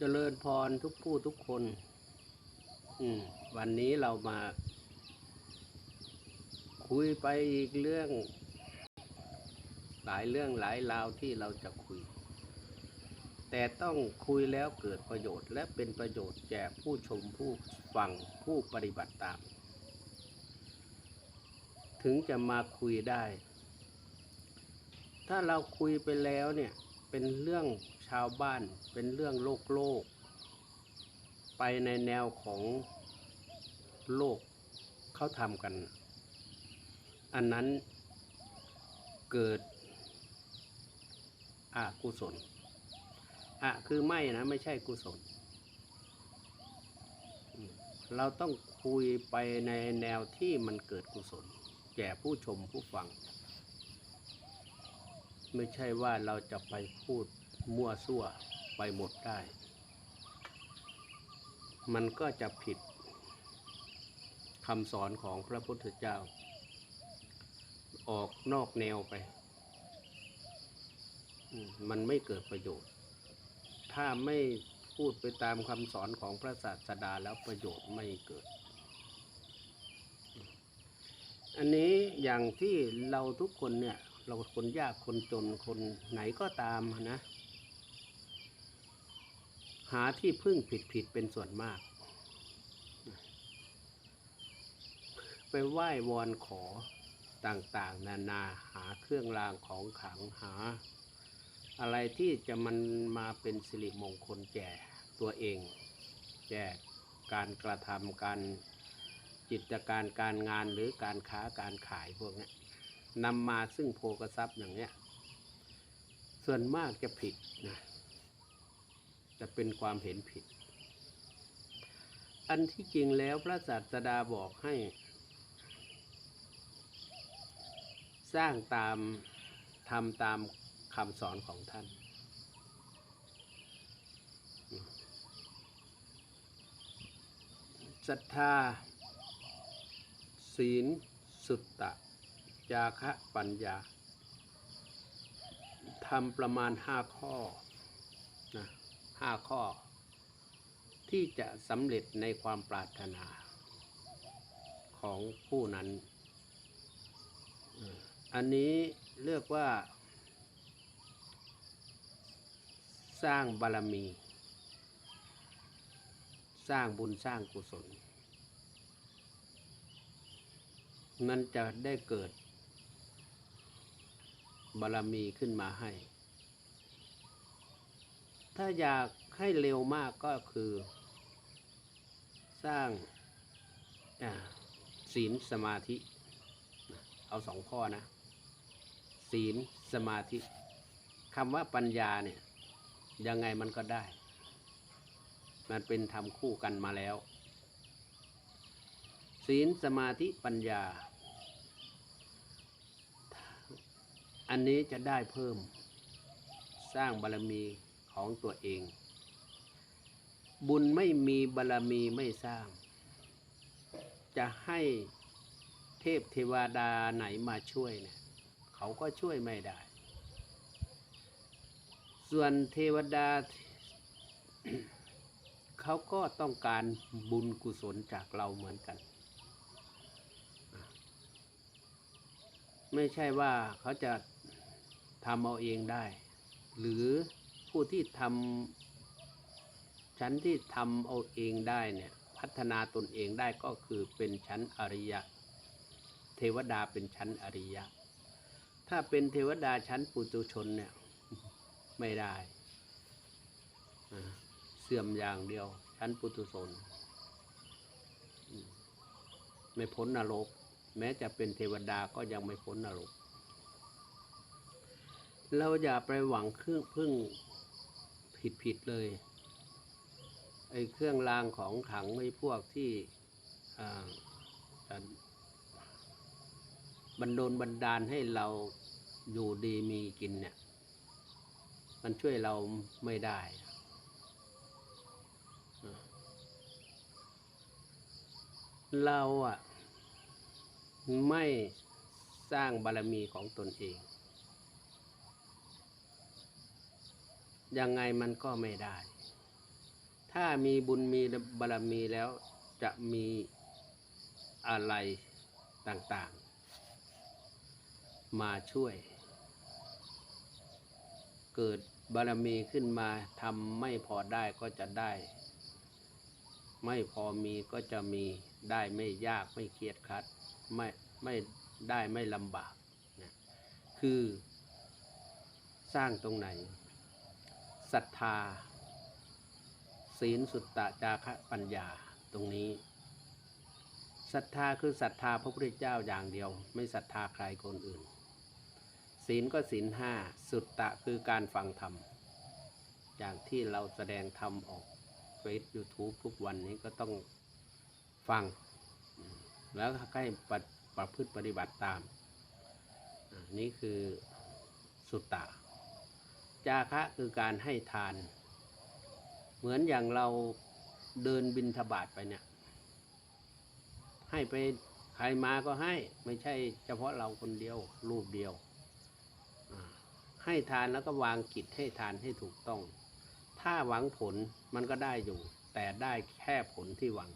เจริญพรทุกผู้ทุกคน อืม วันนี้เรามา คุยไปอีกเรื่อง หลายเรื่องหลายราวที่เราจะคุย แต่ต้องคุยแล้วเกิดประโยชน์ และเป็นประโยชน์แก่ผู้ชมผู้ฟังผู้ปฏิบัติตาม ถึงจะมาคุยได้ ถ้าเราคุยไปแล้วเนี่ยเป็นเรื่อง ชาวบ้านเป็นเรื่องโลกโลก ไปในแนวของโลกเขาทำกัน อันนั้นเกิดอกุศลอะคือไม่นะไม่ใช่กุศล เราต้องคุยไปในแนวที่มันเกิดกุศล แก่ผู้ชมผู้ฟัง ไม่ใช่ว่าเราจะไปพูด มั่วซั่วไปหมดได้ มันก็จะผิดคำสอนของพระพุทธเจ้า ออกนอกแนวไปมมันไม่เกิดประโยชน์ ถ้าไม่พูดไปตามคำสอนของพระศาสดาแล้วประโยชน์ไม่เกิด อันนี้อย่างที่เราทุกคนเนี่ย เราคนยากคนจนคนไหนก็ตามนะ หาที่พึ่งผิดผิดๆเป็นส่วนมาก ไปไหว้วอนขอต่างๆ นานาหาเครื่องรางของขลังหา อะไรที่จะมันมาเป็นสิริมงคลแก่ตัวเอง แก่การกระทำการจิตการการงานหรือการค้าการขายพวกนี้นำมาซึ่งโภกทรัพย์อย่างเนี้ยส่วนมากจะผิดนะ จะเป็นความเห็นผิด อันที่จริงแล้วพระศาสดาบอกให้ สร้างตามทำตามคำสอนของท่าน ศรัทธา ศีล สุตตะ จาคะปัญญาทำประมาณห้าข้อ ห้าข้อ ที่จะสำเร็จในความปรารถนาของผู้นั้น อันนี้เรียกว่า สร้างบารมี สร้างบุญสร้างกุศล มันจะได้เกิดบารมีขึ้นมาให้ ถ้าอยากให้เร็วมากก็คือ สร้างศีลสมาธิ เอาสองข้อนะ ศีลสมาธิคำว่าปัญญาเนี่ย ยังไงมันก็ได้ มันเป็นทำคู่กันมาแล้ว ศีลสมาธิปัญญา อันนี้จะได้เพิ่ม สร้างบารมี ของตัวเอง บุญไม่มีบารมีไม่สร้าง จะให้เทพเทวดาไหนมาช่วยเนี่ยเขาก็ช่วยไม่ได้ ส่วนเทวดาเขาก็ต้องการบุญกุศลจากเราเหมือนกัน ไม่ใช่ว่าเขาจะทำเอาเองได้ หรือ ผู้ที่ทำชั้นที่ทำเอาเองได้เนี่ยพัฒนาตนเองได้ก็คือเป็นชั้นอริยะ เทวดาเป็นชั้นอริยะ ถ้าเป็นเทวดาชั้นปุตุชนเนี่ยไม่ได้ เสื่อมอย่างเดียว ชั้นปุตุชนไม่พ้นนรก แม้จะเป็นเทวดาก็ยังไม่พ้นนรก เราอย่าไปหวังเครื่องพึ่ง ผิดผิดๆเลยไอ้เครื่องรางของขังไอ้พวกที่บันโดลบันดาลให้เราอยู่ดีมีกินเนี่ย มันช่วยเราไม่ได้ เราอะ ไม่สร้างบารมีของตนเอง ยังไงมันก็ไม่ได้ ถ้ามีบุญมีบารมีแล้วจะมีอะไรต่างๆ มาช่วย เกิดบารมีขึ้นมาทำไม่พอได้ก็จะได้ ไม่พอมีก็จะมีได้ไม่ยากไม่เครียดครัดไม่ไม่ได้ไม่ลำบากนะคือสร้างตรงไหน ศรัทธา ศีลสุตตะจาคะปัญญาตรงนี้ศรัทธาคือศรัทธาพระพุทธเจ้าอย่างเดียว ไม่ศรัทธาใครคนอื่น ศีลก็ศีลห้าสุตตะคือการฟังธรรมอย่างที่เราแสดงธรรมออกเฟซยูทูบทุกวันนี้ก็ต้องฟัง แล้วก็ให้ปฏิประพฤติปฏิบัติตาม นี่คือสุตตะ จาคะคือการให้ทาน เหมือนอย่างเราเดินบินทบาทไปเนี่ย ให้ไปใครมาก็ให้ไม่ใช่เฉพาะเราคนเดียวรูปเดียว ให้ทานแล้วก็วางกิจให้ทานให้ถูกต้อง ถ้าหวังผลมันก็ได้อยู่ แต่ได้แค่ผลที่หวัง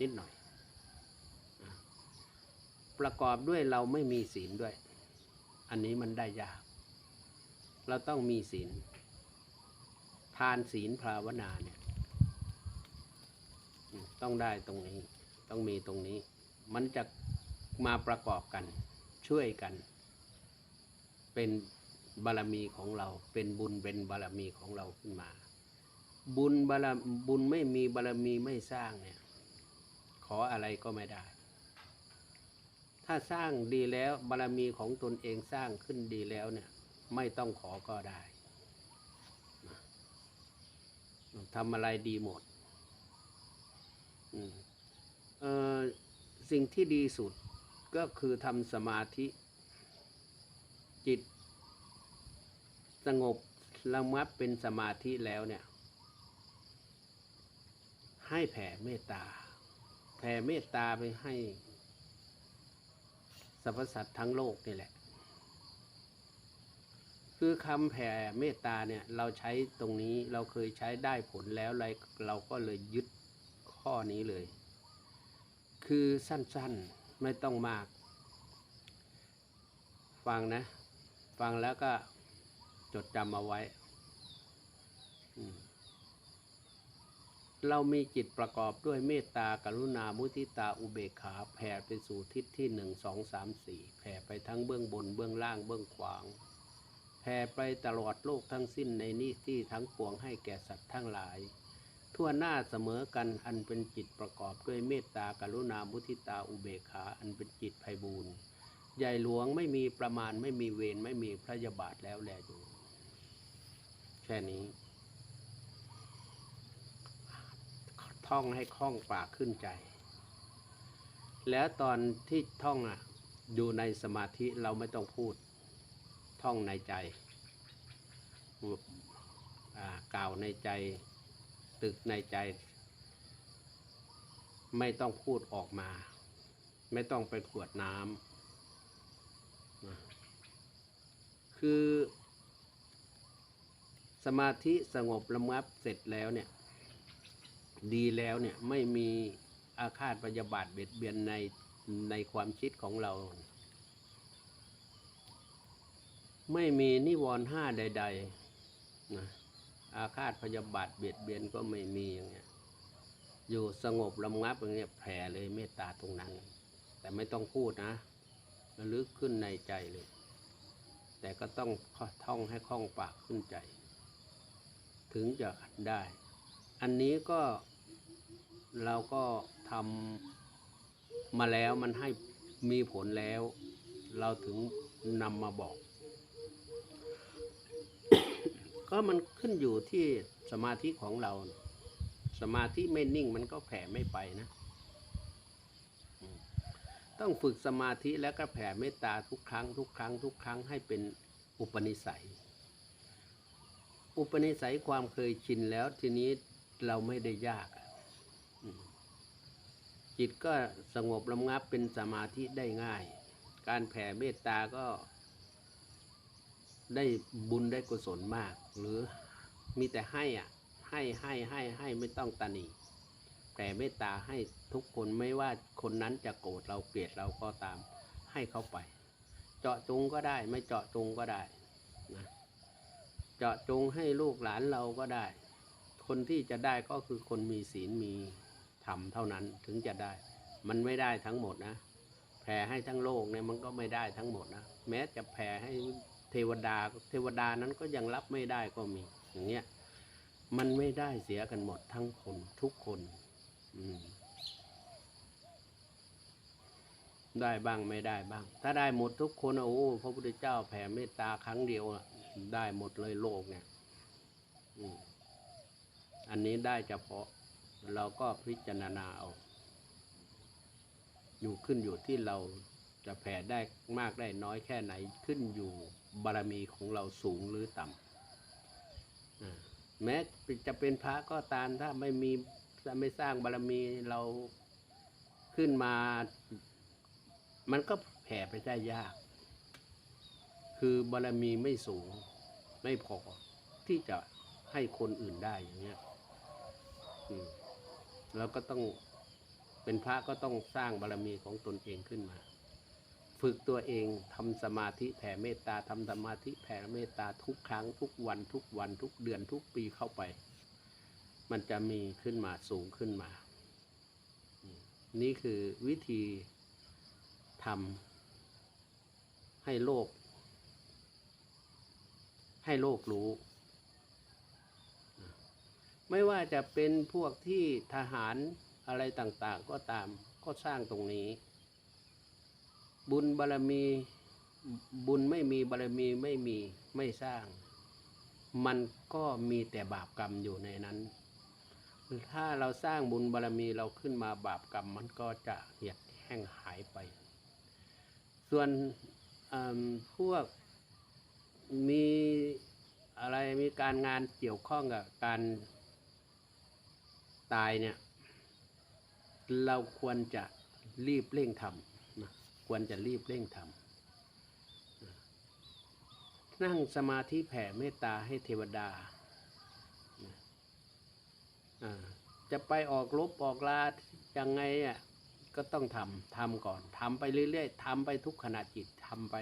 นิดหน่อยอประกอบด้วยเราไม่มีศีลด้วย อันนี้มันได้ยาก เราต้องมีศีลทานศีลภาวนาเนี่ยต้องได้ตรงนี้ต้องมีตรงนี้ มันจะมาประกอบกันช่วยกัน เป็นบารมีของเรา เป็นบุญเป็นบารมีของเราขึ้นมา บุญบารบุญไม่มีบารมีไม่สร้างเนี่ยขออะไรก็ไม่ได้ ถ้าสร้างดีแล้วบารมีของตนเองสร้างขึ้นดีแล้วเนี่ย ไม่ต้องขอก็ได้ทำอะไรดีหมดสิ่งที่ดีสุดก็คือทำสมาธิจิต สงบระงับเป็นสมาธิแล้วเนี่ย ให้แผ่เมตตา แผ่เมตตาไปให้สรรพสัตว์ทั้งโลกนี่แหละ คือคำแผ่เมตตาเนี่ยเราใช้ตรงนี้เราเคยใช้ได้ผลแล้วเราเราก็เลยยึดข้อนี้เลย คือสั้นๆไม่ต้องมาก ฟังนะ ฟังแล้วก็จดจำเอาไว้ เรามีจิตประกอบด้วยเมตตากรุณามุทิตาอุเบกขาแผ่ไปสู่ทิศที่หนึ่งสองสามสี่แผ่ไปทั้งเบื้องบนเบื้องล่างเบื้องขวาง ผ่ไปตลอดโลกทั้งสิ้นในนี้ที่ทั้งปวงให้แก่สัตว์ทั้งหลาย ทั่วหน้าเสมอกันอันเป็นจิตประกอบด้วยเมตตากรุณามุทิตาอุเบกขาอันเป็นจิตไพบูรณ์ใหญ่หลวงไม่มีประมาณไม่มีเวรไม่มีพระยาบาทแล้วแลอยู่ แค่นี้ ท่องให้คล่องปากขึ้นใจ แล้วตอนที่ท่องอะอยู่ในสมาธิเราไม่ต้องพูด ท่องในใจกล่าวในใจ ตึกในใจ ไม่ต้องพูดออกมา ไม่ต้องไปขวดน้ำคือ สมาธิสงบระงับเสร็จแล้วเนี่ย ดีแล้วเนี่ยไม่มีอาฆาตพยาบาทเบียดเบียนในในความคิดของเรา ไม่มีนิวรณ์ห้าใดๆนะอาฆาตพยาบาทเบียดเบียนก็ไม่มีอย่างเงี้ยอยู่สงบระงับอย่างเงี้ยแผ่เลยเมตตาตรงนั้น แต่ไม่ต้องพูดนะระลึกขึ้นในใจเลย แต่ก็ต้องท่องให้คล่องปากขึ้นใจ ถึงจะได้ อันนี้ก็เราก็ทำมาแล้วมันให้มีผลแล้ว เราถึงนำมาบอก ก็มันขึ้นอยู่ที่สมาธิของเรา สมาธิไม่นิ่งมันก็แผ่ไม่ไปนะ ต้องฝึกสมาธิแล้วก็แผ่เมตตาทุกครั้ง ทุกครั้ง ทุกครั้งให้เป็นอุปนิสัย อุปนิสัยความเคยชินแล้วทีนี้เราไม่ได้ยากจิตก็สงบระงับเป็นสมาธิได้ง่าย การแผ่เมตตาก็ได้บุญได้กุศลมาก หรือมีแต่ให้อะ ให้ให้ให้ให้ไม่ต้องตานีแผ่เมตตาให้ทุกคนไม่ว่าคนนั้นจะโกรธเราเกลียดเราก็ตามให้เขาไป เจาะจงก็ได้ ไม่เจาะจงก็ได้นะเจาะจงให้ลูกหลานเราก็ได้ คนที่จะได้ก็คือคนมีศีลมีธรรมเท่านั้นถึงจะได้ มันไม่ได้ทั้งหมดนะแผ่ให้ทั้งโลกเนี่ยมันก็ไม่ได้ทั้งหมดนะแม้จะแผ่ให้ เทวดาเทวดานั้นก็ยังรับไม่ได้ก็มี อย่างเงี้ยมันไม่ได้เสียกันหมดทั้งคนทุกคนอืมได้บ้างไม่ได้บ้าง ถ้าได้หมดทุกคนอะโอ้พระพุทธเจ้าแผ่เมตตาครั้งเดียวอะได้หมดเลยโลกเนี่ยอันนี้ได้เฉพาะ เราก็พิจารณาเอา อยู่ขึ้นอยู่ที่เรา จะแผ่ได้มากได้น้อยแค่ไหนขึ้นอยู่บารมีของเราสูงหรือต่ำแม้จะเป็นพระก็ตามถ้าไม่มีถ้าไม่สร้างบารมีเราขึ้นมา มันก็แผ่ไปได้ยาก คือบารมีไม่สูงไม่พอที่จะให้คนอื่นได้อย่างเงี้ยอืมเราก็ต้องเป็นพระก็ต้องสร้างบารมีของตนเองขึ้นมา ฝึกตัวเองทำสมาธิแผ่เมตตาทำสมาธิแผ่เมตตาทุกครั้งทุกวันทุกวันทุกเดือนทุกปีเข้าไป มันจะมีขึ้นมาสูงขึ้นมา นี่คือวิธีทำให้โลก ให้โลกรู้ ไม่ว่าจะเป็นพวกที่ทหารอะไรต่างๆก็ตามก็สร้างตรงนี้ บุญบารมีบุญไม่มีบารมีไม่มีไม่สร้าง มันก็มีแต่บาปกรรมอยู่ในนั้น ถ้าเราสร้างบุญบารมีเราขึ้นมาบาปกรรมมันก็จะเหียดแห้งหายไป ส่วนพวกมีอะไรมีการงานเกี่ยวข้องกับการตายเนี่ย เราควรจะรีบเร่งทำ ควรจะรีบเร่งทำนั่งสมาธิแผ่เมตตาให้เทวดา จะไปออกรบออกลายังไงอะก็ต้องทำทำก่อนทำไปเรื่อยๆทำไปทุกขณะจิตทำไป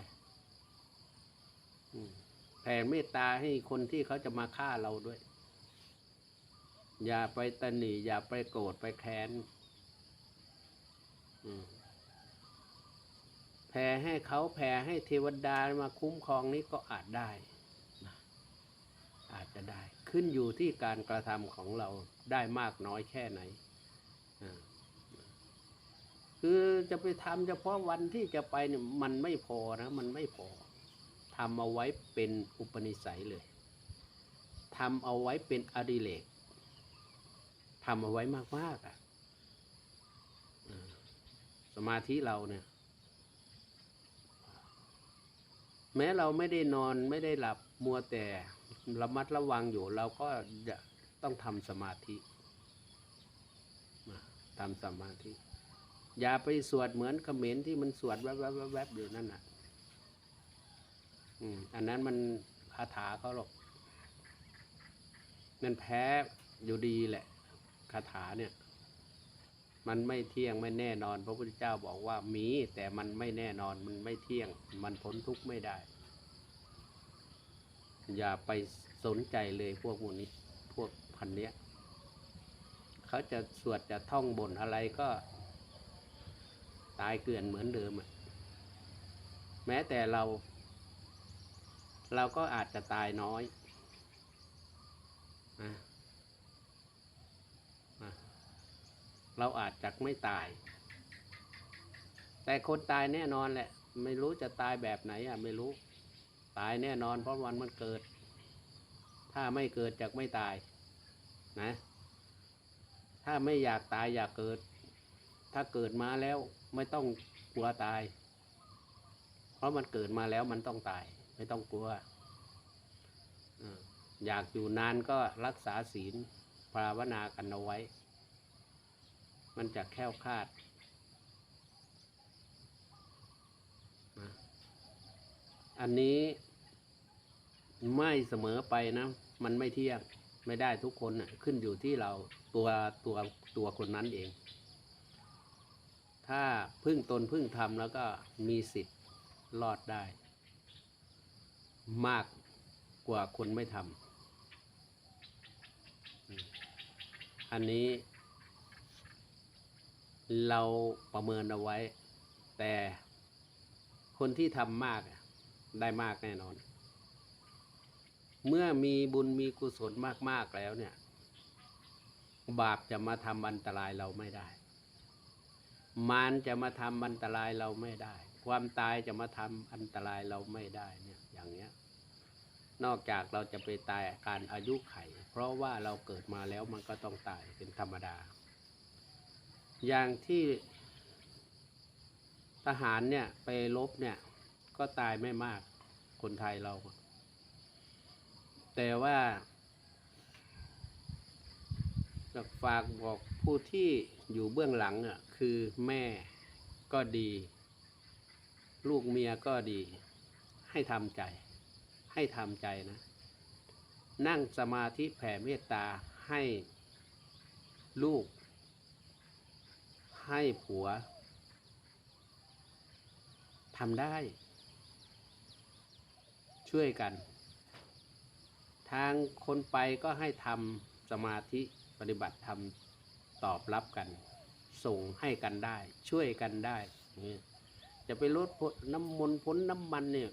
แผ่เมตตาให้คนที่เขาจะมาฆ่าเราด้วย อย่าไปตนหนีอย่าไปโกรธไปแค้นอืม ผ่ให้เขาแผ่ให้เทวดามาคุ้มครองนี้ก็อาจได้นะอาจจะได้ ขึ้นอยู่ที่การกระทำของเราได้มากน้อยแค่ไหน คือจะไปทำเฉพาะวันที่จะไปเนี่ยมันไม่พอนะ มันไม่พอทำเอาไว้เป็นอุปนิสัยเลยทำเอาไว้เป็นอดิเรกทำเอาไว้มากๆอะอ่าสมาธิเราเนี่ย แม้เราไม่ได้นอนไม่ได้หลับมัวแต่ระมัดระวังอยู่ เราก็จะต้องทำสมาธิทำสมาธิ อย่าไปสวดเหมือนเขมรที่มันสวดแวบๆแวบๆอยู่นั่นน่ะอืมอันนั้นมันคาถาเขาหรอกมันแพ้อยู่ดีแหละคาถาเนี่ย มันไม่เที่ยงไม่แน่นอน พระพุทธเจ้าบอกว่ามีแต่มันไม่แน่นอนมันไม่เที่ยง มันพ้นทุกข์ไม่ได้ อย่าไปสนใจเลยพวกพวกนี้พวกพันเนี้ยเขาจะสวดจะท่องบนอะไรก็ ตายเกลื่อนเหมือนเดิมแม้แต่เรา เราก็อาจจะตายน้อยนะนะ เราอาจจะไม่ตาย แต่คนตายแน่นอนแหละ ไม่รู้จะตายแบบไหนอะไม่รู้ ตายแน่นอน เพราะวันมันเกิด ถ้าไม่เกิดจากไม่ตายนะ ถ้าไม่อยากตายอยากเกิด ถ้าเกิดมาแล้วไม่ต้องกลัวตาย เพราะมันเกิดมาแล้วมันต้องตาย ไม่ต้องกลัวอ่าอยากอยู่นานก็รักษาศีลภาวนากันเอาไว้ มันจะแคล้วคาดนะอันนี้ไม่เสมอไปนะ มันไม่เที่ยงไม่ได้ทุกคนน่ะขึ้นอยู่ที่เราตัวตัวตัวคนนั้นเอง ถ้าพึ่งตนพึ่งทำแล้วก็มีสิทธิ์รอดได้ มากกว่าคนไม่ทำอันนี้ เราประเมินเอาไว้ แต่คนที่ทำมากได้มากแน่นอน เมื่อมีบุญมีกุศลมากๆแล้วเนี่ย บาปจะมาทำอันตรายเราไม่ได้ มารจะมาทำอันตรายเราไม่ได้ ความตายจะมาทำอันตรายเราไม่ได้เนี่ยอย่างเนี้ยนอกจากเราจะไปตายการอายุไข เพราะว่าเราเกิดมาแล้วมันก็ต้องตายเป็นธรรมดา อย่างที่ทหารเนี่ยไปรบเนี่ยก็ตายไม่มากคนไทยเรา แต่ว่าฝากบอกผู้ที่อยู่เบื้องหลังอะคือแม่ก็ดี ลูกเมียก็ดี ให้ทำใจ ให้ทำใจนะ นั่งสมาธิแผ่เมตตาให้ลูก ให้ผัวทำได้ ช่วยกัน ทางคนไปก็ให้ทำสมาธิปฏิบัติธรรมตอบรับกัน ส่งให้กันได้ ช่วยกันได้นี่จะไปลดน้ำมนต์พ้นน้ำมันเนี่ย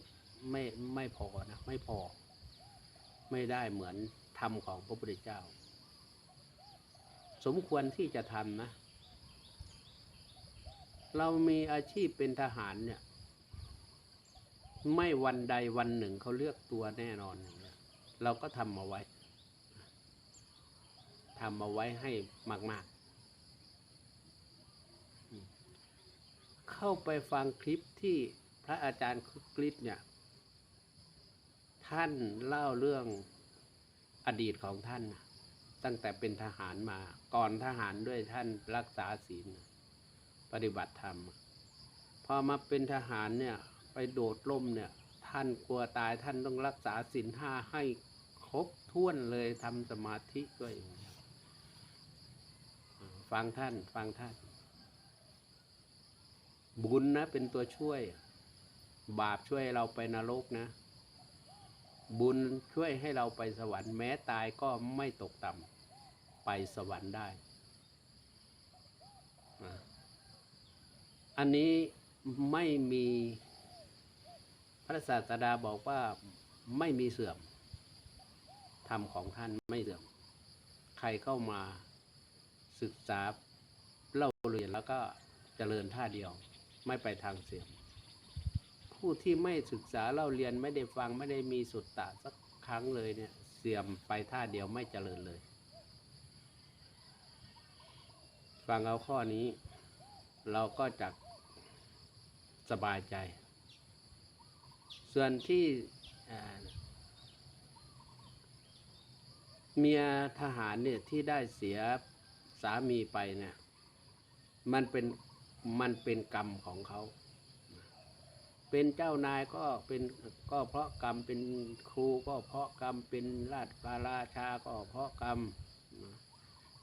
ไม่ไม่พอนะไม่พอ ไม่ได้เหมือนธรรมของพระพุทธเจ้า สมควรที่จะทำนะ เรามีอาชีพเป็นทหารเนี่ย ไม่วันใดวันหนึ่งเขาเลือกตัวแน่นอนอย่างเงี้ยเราก็ทำมาไว้ทำมาไว้ให้มากๆ เข้าไปฟังคลิปที่พระอาจารย์คลิปเนี่ย ท่านเล่าเรื่องอดีตของท่าน ตั้งแต่เป็นทหารมาก่อนทหารด้วยท่านรักษาศีลนะ ปฏิบัติธรรม พอมาเป็นทหารเนี่ยไปโดดร่มเนี่ยท่านกลัวตายท่านต้องรักษาศีลห้าให้ครบถ้วนเลยทำสมาธิด้วยฟังท่านฟังท่าน บุญนะเป็นตัวช่วย บาปช่วยเราไปนรกนะ บุญช่วยให้เราไปสวรรค์แม้ตายก็ไม่ตกต่ำไปสวรรค์ได้อ่า อันนี้ไม่มีพระศาสดาบอกว่าไม่มีเสื่อมธรรมของท่านไม่เสื่อม ใครเข้ามาศึกษาเล่าเรียนแล้วก็เจริญท่าเดียว ไม่ไปทางเสื่อม ผู้ที่ไม่ศึกษาเล่าเรียนไม่ได้ฟังไม่ได้มีสุตตะสักครั้งเลยเนี่ยเสื่อมไปท่าเดียวไม่เจริญเลย ฟังเอาข้อนี้ เราก็จะสบายใจ ส่วนที่เมียทหารเนี่ยที่ได้เสียสามีไปเนี่ยมันเป็นมันเป็นกรรมของเขา เป็นเจ้านายก็เป็นก็เพราะกรรมเป็นครูก็เพราะกรรมเป็นราชการาชาก็เพราะกรรม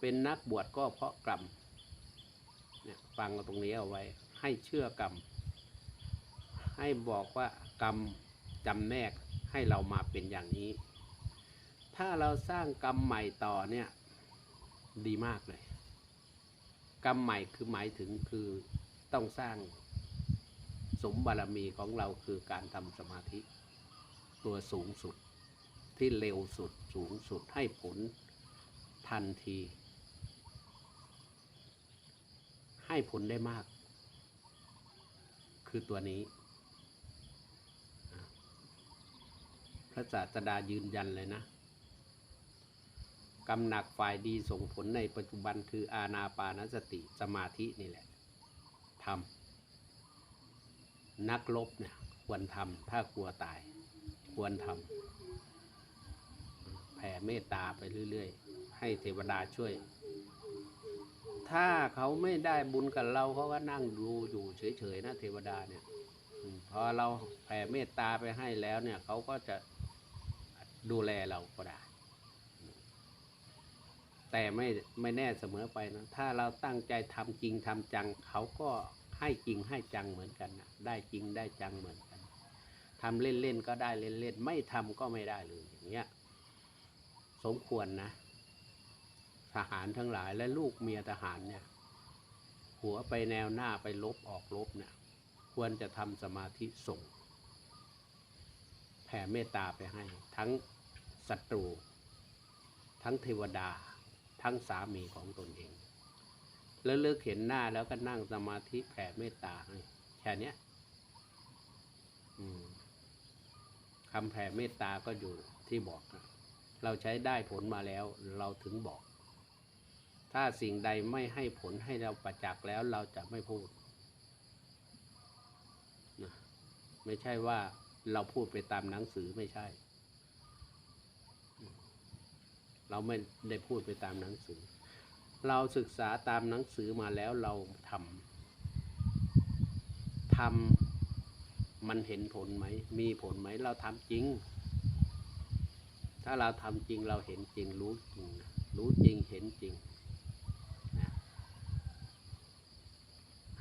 เป็นนักบวชก็เพราะกรรม เนี่ยฟังตรงนี้เอาไว้ ให้เชื่อกรรม ให้บอกว่ากรรมจำแนกให้เรามาเป็นอย่างนี้ ถ้าเราสร้างกรรมใหม่ต่อเนี่ยดีมากเลย กรรมใหม่คือหมายถึงคือต้องสร้างสมบารมีของเราคือการทำสมาธิ ตัวสูงสุดที่เร็วสุดสูงสุดให้ผลทันที ให้ผลได้มาก คือตัวนี้ พระศาสดายืนยันเลยนะกำหนักฝ่ายดีส่งผลในปัจจุบันคืออาณาปานสติสมาธินี่แหละทำนักลบเนี่ยควรทำถ้ากลัวตาย ควรทำแผ่เมตตาไปเรื่อย ๆ ให้เทวดาช่วย ถ้าเขาไม่ได้บุญกับเราเขาก็นั่งดูอยู่เฉยๆนะเทวดาเนี่ยพอเราแผ่เมตตาไปให้แล้วเนี่ยเขาก็จะดูแลเราก็ได้ แต่ไม่ไม่แน่เสมอไปนะ ถ้าเราตั้งใจทำจริงทำจัง เขาก็ให้จริงให้จังเหมือนกันนะได้จริงได้จังเหมือนกันทำเล่นๆก็ได้เล่นๆไม่ทำก็ไม่ได้เลยอย่างเงี้ย สมควรนะ ทหารทั้งหลายและลูกเมียทหารเนี่ย หัวไปแนวหน้าไปลบออกลบเนี่ย ควรจะทำสมาธิส่ง แผ่เมตตาไปให้ ทั้งศัตรู ทั้งเทวดา ทั้งสามีของตนเอง แล้วเลิกเห็นหน้าแล้วก็นั่งสมาธิแผ่เมตตาให้แค่เนี้ยคำแผ่เมตตาก็อยู่ที่บอก เราใช้ได้ผลมาแล้ว เราถึงบอก ถ้าสิ่งใดไม่ให้ผลให้เราประจักษ์แล้วเราจะไม่พูดนะไม่ใช่ว่าเราพูดไปตามหนังสือไม่ใช่ เราไม่ได้พูดไปตามหนังสือ เราศึกษาตามหนังสือมาแล้วเราทำทำมันเห็นผลไหม มีผลไหมเราทำจริง ถ้าเราทำจริงเราเห็นจริงรู้จริง รู้จริงเห็นจริงนะ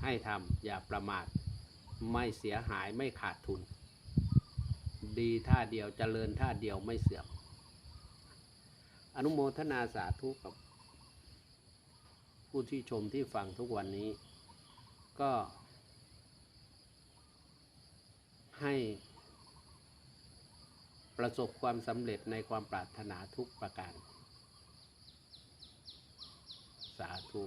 ให้ทำอย่าประมาท ไม่เสียหายไม่ขาดทุน ดีท่าเดียวเจริญท่าเดียวไม่เสื่อม อนุโมทนาสาธุกับ ผู้ที่ชมที่ฟังทุกวันนี้ ก็ ให้ ประสบความสำเร็จในความปรารถนาทุกประการ สาธุ